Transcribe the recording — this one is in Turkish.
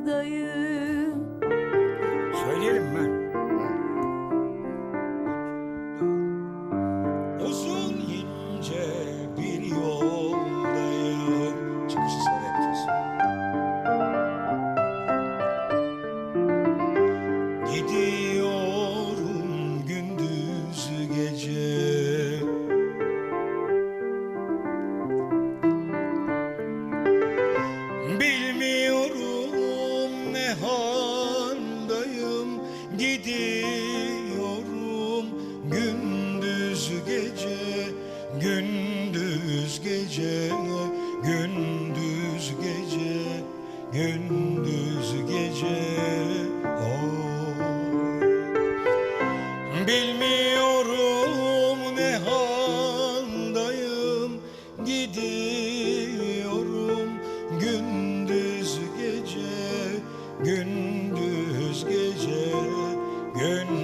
yollardayım Söyleyelim mi? Uzun ince bir yoldayım. Çıkışı sonra yapacağız. Gidiyorum Haldayım Gidiyorum gündüz gece Gündüz gece Gündüz gece Gündüz gece. Bilmiyorum ne haldayım Gidiyorum Gündüz gece Gündüz